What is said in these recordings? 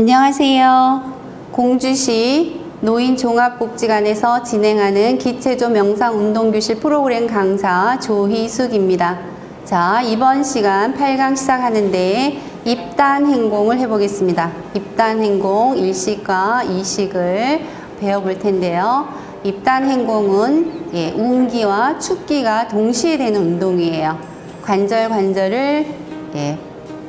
안녕하세요. 공주시 노인종합복지관에서 진행하는 기체조 명상 운동교실 프로그램 강사 조희숙입니다. 자, 이번 시간 8강 시작하는데 입단 행공을 해보겠습니다. 입단 행공 1식과 2식을 배워볼 텐데요. 입단 행공은 예, 운기와 축기가 동시에 되는 운동이에요. 관절 관절을 예,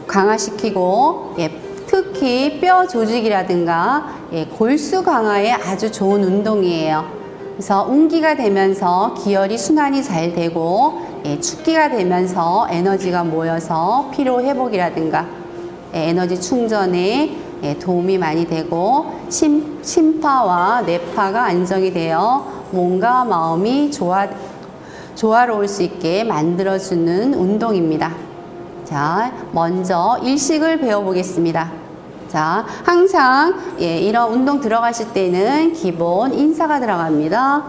강화시키고 예, 특히 뼈 조직이라든가 예, 골수 강화에 아주 좋은 운동이에요. 그래서 운기가 되면서 기혈이 순환이 잘 되고 예, 축기가 되면서 에너지가 모여서 피로 회복이라든가 예, 에너지 충전에 예, 도움이 많이 되고 심, 심파와 뇌파가 안정이 되어 몸과 마음이 좋아, 조화로울 수 있게 만들어주는 운동입니다. 자, 먼저 일식을 배워보겠습니다. 자, 항상 예, 이런 운동 들어가실 때는 기본 인사가 들어갑니다.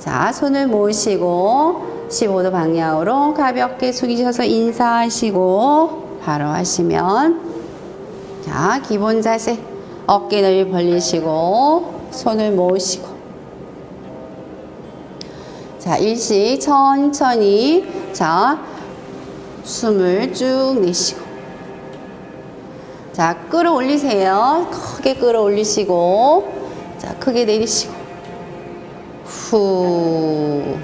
자, 손을 모으시고 15도 방향으로 가볍게 숙이셔서 인사하시고 바로 하시면 자, 기본 자세 어깨 넓이 벌리시고 손을 모으시고 자, 일식 천천히 자, 숨을 쭉 내쉬고 자, 끌어올리세요. 크게 끌어올리시고 자, 크게 내리시고 후.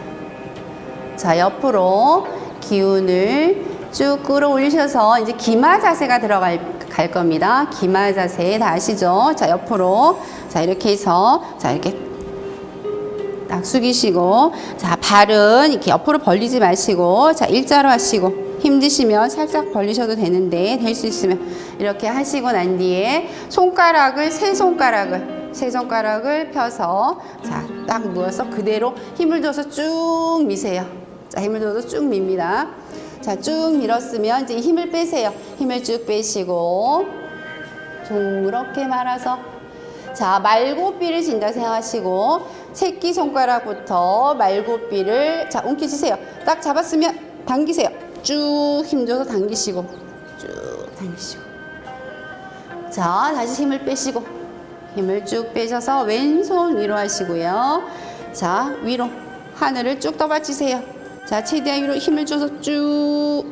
자, 옆으로 기운을 쭉 끌어올리셔서 이제 기마 자세가 들어갈 갈 겁니다. 기마 자세 다 아시죠? 자, 옆으로 자, 이렇게 해서 자, 이렇게 딱 숙이시고 자 발은 이렇게 옆으로 벌리지 마시고 자 일자로 하시고 힘드시면 살짝 벌리셔도 되는데 될 수 있으면 이렇게 하시고 난 뒤에 손가락을 세 손가락을 세 손가락을 펴서 자 딱 누워서 그대로 힘을 줘서 쭉 미세요 자 힘을 줘서 쭉 밉니다 자 쭉 밀었으면 이제 힘을 빼세요 힘을 쭉 빼시고 동그랗게 말아서 자, 말고삐를 진다 생각하시고 새끼 손가락부터 말고삐를 자, 움켜쥐세요. 딱 잡았으면 당기세요. 쭉 힘줘서 당기시고 쭉 당기시고 자, 다시 힘을 빼시고 힘을 쭉 빼셔서 왼손 위로 하시고요. 자, 위로 하늘을 쭉 떠받치세요. 자, 최대한 위로 힘을 줘서 쭉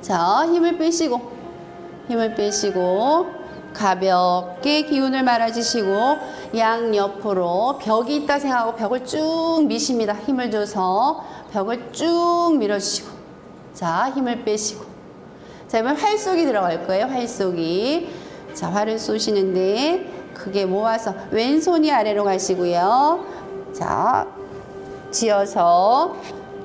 자, 힘을 빼시고 힘을 빼시고 가볍게 기운을 말아주시고 양 옆으로 벽이 있다 생각하고 벽을 쭉 미십니다. 힘을 줘서 벽을 쭉 밀어주시고 자 힘을 빼시고 자 이번 활속이 들어갈 거예요. 활속이 자 활을 쏘시는데 크게 모아서 왼손이 아래로 가시고요. 자 지어서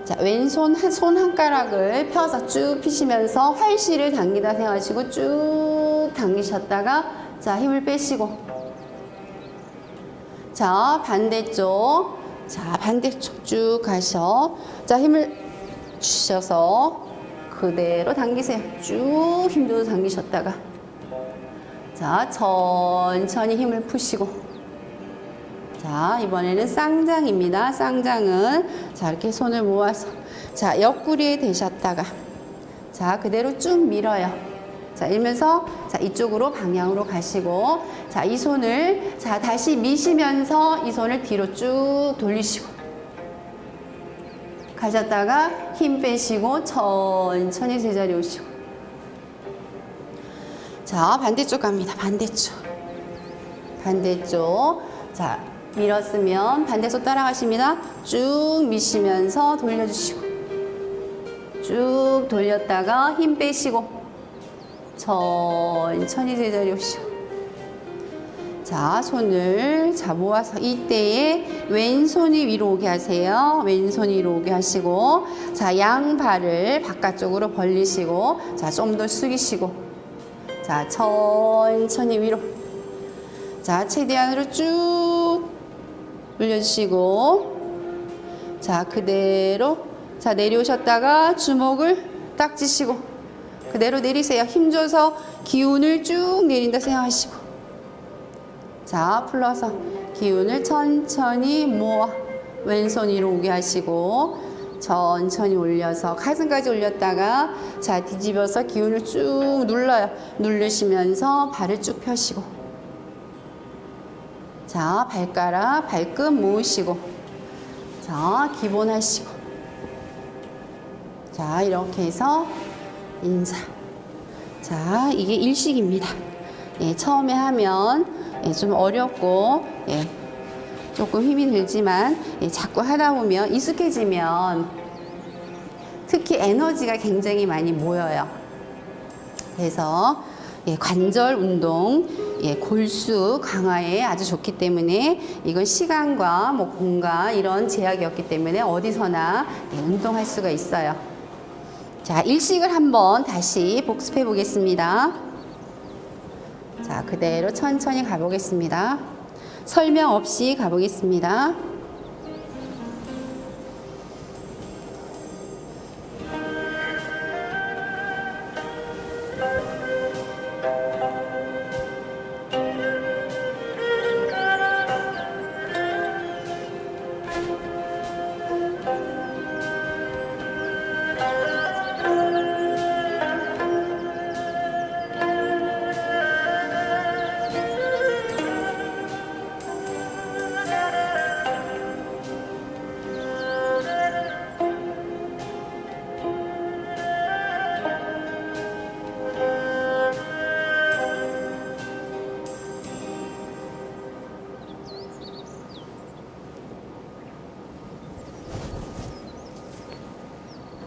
자, 왼손 한, 손 한 가락을 펴서 쭉 피시면서 활실을 당기다 생각하시고 쭉 당기셨다가 자, 힘을 빼시고 자, 반대쪽 자, 반대쪽 쭉 가셔 자, 힘을 주셔서 그대로 당기세요. 쭉 힘줘서 당기셨다가 자, 천천히 힘을 푸시고 자, 이번에는 쌍장입니다. 쌍장은 자, 이렇게 손을 모아서 자, 옆구리에 대셨다가 자, 그대로 쭉 밀어요. 자, 이러면서 자, 이쪽으로 방향으로 가시고 자, 이 손을 자, 다시 미시면서 이 손을 뒤로 쭉 돌리시고 가셨다가 힘 빼시고 천천히 제자리 오시고 자, 반대쪽 갑니다. 반대쪽. 반대쪽. 자, 밀었으면 반대손 따라가십니다. 쭉 미시면서 돌려주시고 쭉 돌렸다가 힘 빼시고 천천히 제자리 오시고 자 손을 자 모아서 이때에 왼손이 위로 오게 하세요. 왼손이 위로 오게 하시고 자 양발을 바깥쪽으로 벌리시고 자 좀 더 숙이시고 자 천천히 위로 자 최대한으로 쭉 올려주시고 자 그대로 자 내려오셨다가 주먹을 딱 쥐시고 그대로 내리세요. 힘줘서 기운을 쭉 내린다 생각하시고. 자 풀러서 기운을 천천히 모아 왼손 위로 오게 하시고 천천히 올려서 가슴까지 올렸다가 자 뒤집어서 기운을 쭉 눌러요. 누르시면서 발을 쭉 펴시고. 자 발가락 발끝 모으시고. 자 기본 하시고. 자 이렇게 해서 인사 자 이게 일식입니다. 예, 처음에 하면 예, 좀 어렵고 예, 조금 힘이 들지만 예, 자꾸 하다 보면 익숙해지면 특히 에너지가 굉장히 많이 모여요. 그래서 예, 관절 운동, 예, 골수 강화에 아주 좋기 때문에 이건 시간과 뭐 공간 이런 제약이 없기 때문에 어디서나 예, 운동할 수가 있어요. 자, 일식을 한번 다시 복습해 보겠습니다. 자, 그대로 천천히 가보겠습니다. 설명 없이 가보겠습니다.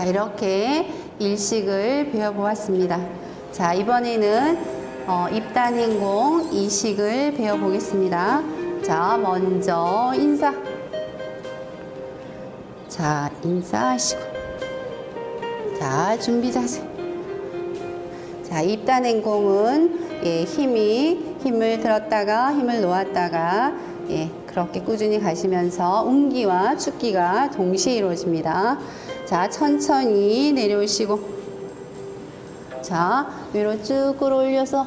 자, 이렇게 일식을 배워보았습니다. 자, 이번에는 어, 입단 행공 이식을 배워보겠습니다. 자, 먼저 인사. 자, 인사하시고. 자, 준비 자세. 자, 입단 행공은 예, 힘이 힘을 들었다가 힘을 놓았다가 예, 그렇게 꾸준히 가시면서 운기와 축기가 동시에 이루어집니다. 자, 천천히 내려오시고 자, 위로 쭉 끌어올려서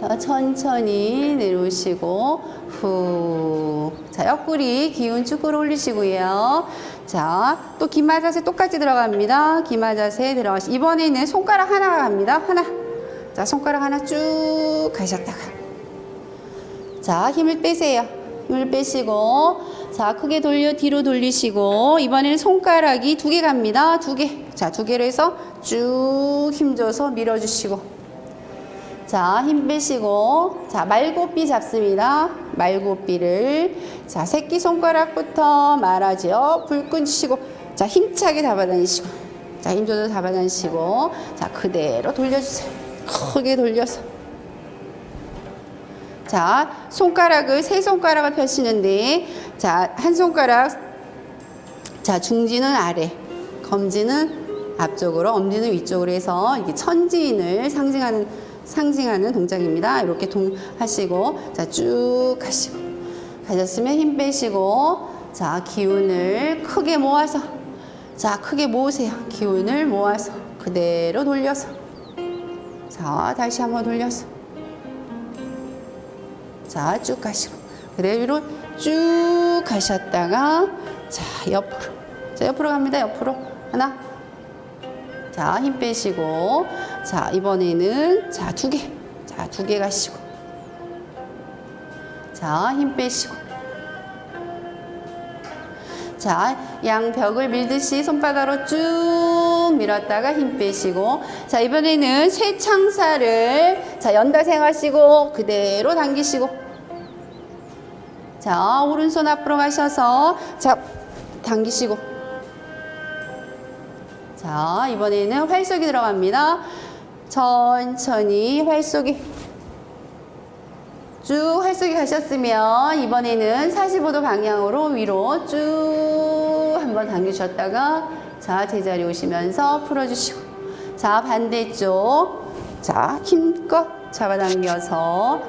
자, 천천히 내려오시고 후. 자, 옆구리 기운 쭉 끌어올리시고요. 자, 또 기마 자세 똑같이 들어갑니다. 기마 자세 들어가시. 이번에는 손가락 하나가 갑니다. 하나. 자, 손가락 하나 쭉 가셨다가. 자, 힘을 빼세요. 힘을 빼시고. 자, 크게 돌려 뒤로 돌리시고. 이번에는 손가락이 두 개 갑니다. 두 개. 자, 두 개로 해서 쭉 힘줘서 밀어주시고. 자, 힘 빼시고, 자, 말고삐 잡습니다. 말고삐를. 자, 새끼손가락부터 말하죠. 불 끄시고, 자, 힘차게 잡아다니시고, 자, 힘줘서 잡아다니시고, 자, 그대로 돌려주세요. 크게 돌려서. 자, 손가락을, 세 손가락을 펴시는데, 자, 한 손가락, 자, 중지는 아래, 검지는 앞쪽으로, 엄지는 위쪽으로 해서 이게 천지인을 상징하는 상징하는 동작입니다. 이렇게 동 하시고 자쭉 가시고 가셨으면 힘 빼시고 자 기운을 크게 모아서 자 크게 모으세요. 기운을 모아서 그대로 돌려서 자 다시 한번 돌려서 자 쭉 가시고 그대로 쭉 가셨다가 자 옆으로 자 옆으로 갑니다. 옆으로 하나 자, 힘 빼시고. 자, 이번에는 자, 두 개. 자, 두 개 가시고. 자, 힘 빼시고. 자, 양 벽을 밀듯이 손바닥으로 쭉 밀었다가 힘 빼시고 자, 이번에는 새 창살을 자, 연다 생 하시고 그대로 당기시고. 자, 오른손 앞으로 가셔서 자, 당기시고. 자, 이번에는 활쏘기 들어갑니다. 천천히 활쏘기. 쭉 활쏘기 가셨으면 이번에는 45도 방향으로 위로 쭉 한번 당기셨다가 자 제자리 오시면서 풀어주시고. 자 반대쪽. 자 힘껏 잡아당겨서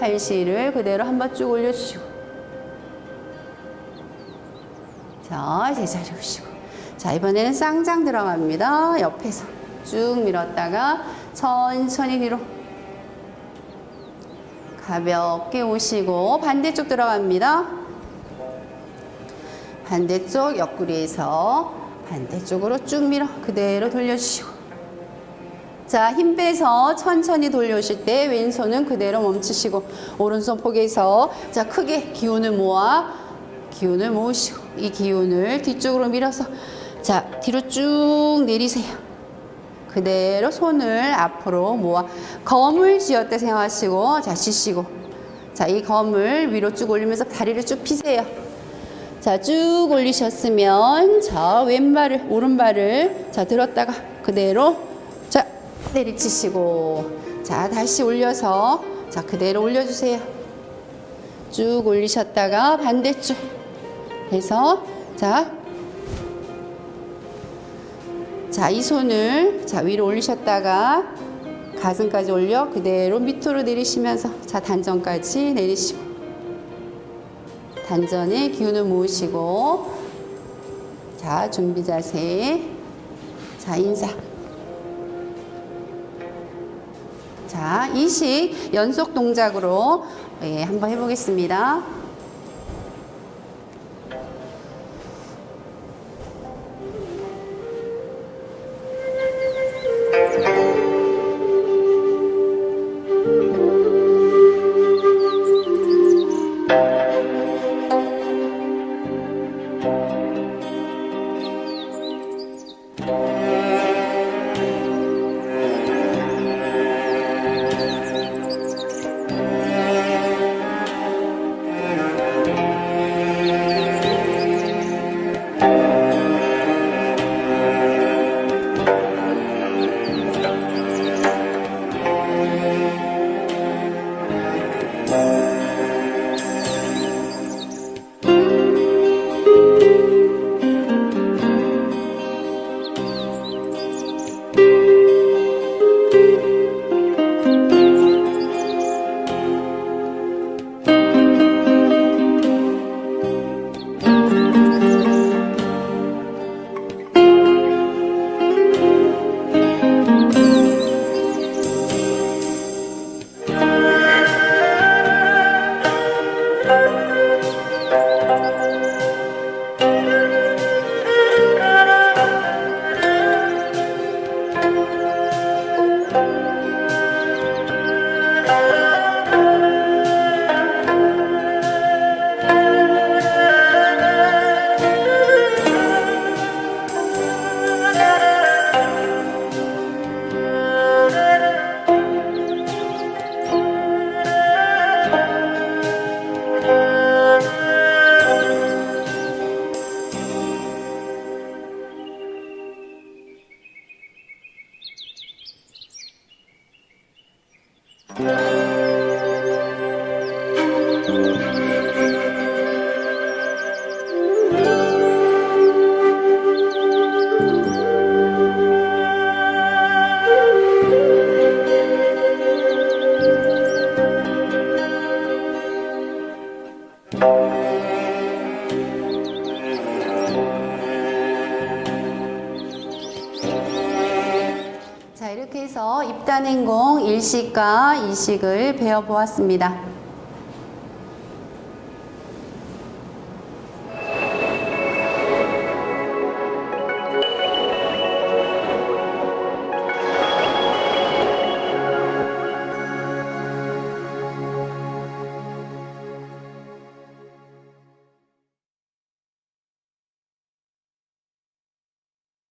팔씨를 그대로 한 번 쭉 올려주시고. 자 제자리 오시고. 자 이번에는 쌍장 들어갑니다. 옆에서 쭉 밀었다가 천천히 뒤로 가볍게 오시고 반대쪽 들어갑니다. 반대쪽 옆구리에서 반대쪽으로 쭉 밀어 그대로 돌려주시고. 자, 힘 빼서 천천히 돌려오실 때 왼손은 그대로 멈추시고 오른손 포개서 자, 크게 기운을 모아 기운을 모으시고 이 기운을 뒤쪽으로 밀어서 자, 뒤로 쭉 내리세요. 그대로 손을 앞으로 모아 검을 쥐었다 생각하시고 자 쉬시고. 자 이 검을 위로 쭉 올리면서 다리를 쭉 피세요 자 쭉 올리셨으면 자 왼발을 오른발을 자 들었다가 그대로 자 내리치시고 자 다시 올려서 자 그대로 올려주세요. 쭉 올리셨다가 반대쪽 해서 자 자, 이 손을 자, 위로 올리셨다가 가슴까지 올려 그대로 밑으로 내리시면서 자, 단전까지 내리시고 단전에 기운을 모으시고 자, 준비 자세. 자, 인사. 자, 이식 연속 동작으로 예, 한번 해보겠습니다. 자, 이렇게 해서 입단행공 일식과 이식을 배워보았습니다.